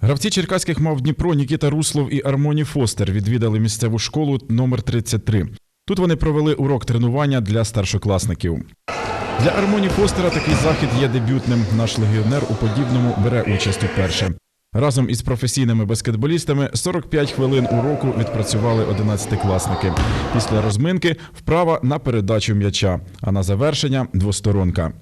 Гравці черкаських мав Дніпро Нікіта Руслов і Армоні Фостер відвідали місцеву школу номер 33. Тут вони провели урок тренування для старшокласників. Для Армоні Фостера такий захід є дебютним. Наш легіонер у подібному бере участь уперше. Разом із професійними баскетболістами 45 хвилин уроку відпрацювали 11-класники. Після розминки вправа на передачу м'яча, а на завершення двосторонка.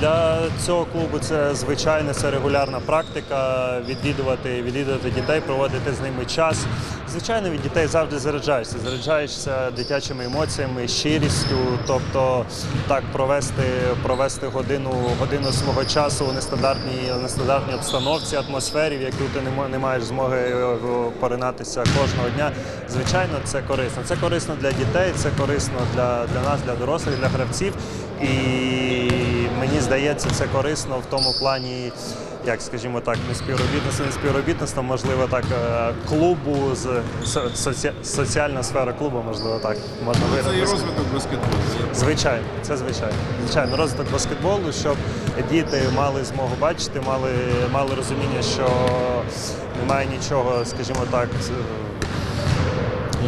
Для цього клубу це звичайна, це регулярна практика. Відвідувати, відвідувати дітей, проводити з ними час. Звичайно, від дітей завжди заряджаєшся. Заряджаєшся дитячими емоціями, щирістю. Тобто так провести, провести годину, годину свого часу у нестандартній, нестандартній обстановці, атмосфері, в яку ти не маєш змоги е, поринатися кожного дня. Звичайно, це корисно. Це корисно для дітей, це корисно для, для нас, для дорослих, для гравців. І мені здається, це корисно в тому плані, як скажімо так, не співробітництво, не співробітництво, можливо, так е, клубу з соці- соціальна сфера клубу, можливо, так можна Це і розвиток баскетболу. Звичайно, це звичайно. Звичайно, розвиток баскетболу, щоб діти мали змогу бачити, мали, мали розуміння, що немає нічого, скажімо так,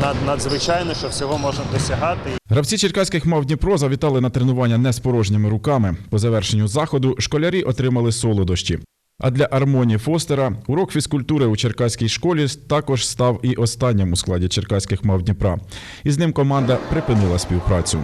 над, надзвичайно, що всього можна досягати. Гравці черкаських мав Дніпро завітали на тренування не з порожніми руками. По завершенню заходу школярі отримали солодощі. А для Армоні Фостера урок фізкультури у черкаській школі також став і останнім у складі черкаських мав Дніпра. І з ним команда припинила співпрацю.